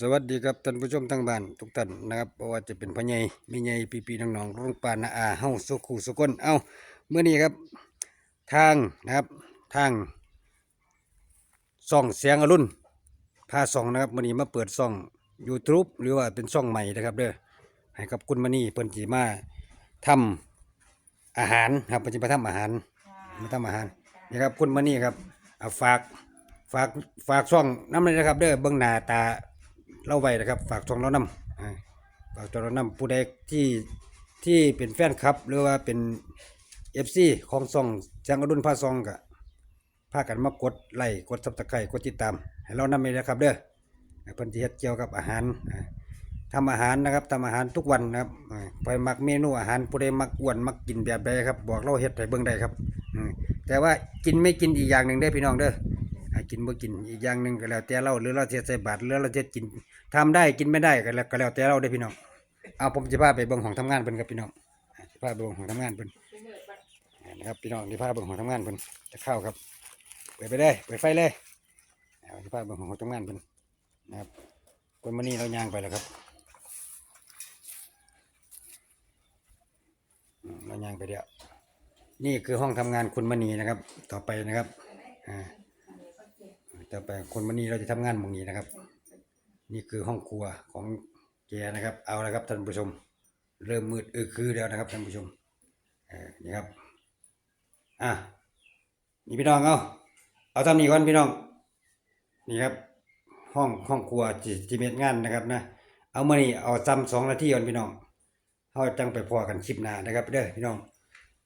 สวัสดีครับท่านผู้ชมทั้งบ้านทุกท่านนะครับเพราะว่าจะเป็นพ่อใหญ่แม่ใหญ่พี่พี่ๆน้องๆลุงปานาอาเฮาสุขุสุคนเอ้าเมื่อนี้ครับ ทางนะครับทางส่องเสียงอรุณพาส่องนะครับมื่อนี้มาเปิดส่อง YouTube หรือว่าเป็นช่องใหม่นะครับเด้อให้กับคุณมณีเพิ่นสิมาทำอาหารครับเพิ่นสิมาทำอาหารมาทำอาหารนี่ครับคุณมานี่ครับฝากฝากฝากช่องน้ำเลยนะครับเด้อเบื้องหน้าตา เล่าไว้นะครับ ฝากช่องเรานำอ่าฝากช่องเรานำผู้ใดที่ที่เป็นแฟนคลับ หรือว่าเป็นเอฟซีของช่องจังอดุลพาซองกะพากันมากดไลค์กดซับสไครต์กดติดตาม ให้เรานำเลยนะครับ เด้อให้เพิ่นสิเฮ็ดเกี่ยวกับอาหารอ่าทำอาหารนะครับทำอาหารทุกวันนะครับไปมักเมนูอาหารผู้ใดมักอ้วนมักกินแบบใดครับ บอกเราเฮ็ดให้เบิ่งได้ครับแต่ว่ากินไม่กินอีกอย่างหนึ่งได้พี่น้องเด้อ กินบ่กินอีกอย่างหนึ่งก็แล้วแต่เราหรือเราเทใส่บาตรหรือเราเทกินทำได้กินไม่ได้ก็แล้วก็แล้วแต่เราได้อพี่น้องเอาผมจะพาไปเบิ่งของทำงานเพิ่นครับพี่น้องจะพาไปเบิ่งของทำงานเพิ่นนะครับพี่น้องที่พาเบิ่งของทำงานเพิ่นจะเข้าครับเปิดไปเลยเปิดไฟเลยจะพาเบิ่งของทำงานเพิ่นนะครับคนมานี่เราย่างไปแล้วครับอืมเราย่างไปเดียว นี่คือห้องทำงานคุณมณีนะครับ ต่อไปนะครับอ่า ต่อไปคุณมณีเราจะทำงานมองนี้นะครับ นี่คือห้องครัวของแกนะครับ เอาละครับท่านผู้ชม เริ่มมืดเออคือแล้วนะครับท่านผู้ชมอนี่ครับอะนี่พี่น้องเอาเอาทำนี่ก่อนพี่น้อง นี่ครับ ห้องห้องครัวจีจีเม็ดงานนะครับนะเอามานี่เอาซ้ำสองนาทีก่อนพี่น้องเขาจังไปพอกันคลิปหน้านะครับ เด้อพี่น้อง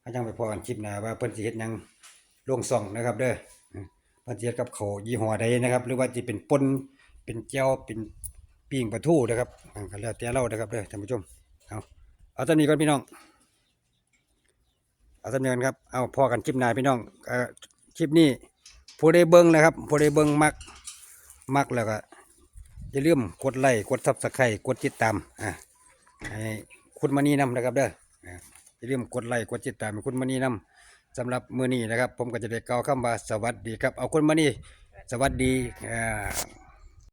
เขาจังไปพอกันคลิปหน้าว่าเพิ่นสิเฮ็ดยังลงซ่องนะครับ เด้อ อืมเพิ่นสิเฮ็ดกับข้ายี่ห้อใดนะครับ หรือว่าสิเป็นป่นเป็นเจียวเป็นปิ้งปลาทูนะครับอ่าก็แล้วแต่เรานะครับเด้อท่านผู้ชมเอาเอาตอนนี้ก่อนพี่น้องเอาตอนนี้ก่อนครับเอาพอกันคลิปหน้าพี่น้องเอ่อคลิปนี้ผู้ใดเบิ่งนะครับผู้ใดเบิ่งมักมักแล้วก็อย่าลืมกดไลค์กด Subscribe กดติดตามอ่าให้คุณมานี่นำนะครับเด้ออ่าอย่าลืมกดไลค์กดติดตามคุณมณีนำ สำหรับมื้อนี้นะครับ ผมก็จะได้กล่าวคำว่าสวัสดีครับ เอาคนมานี่สวัสดีอ่า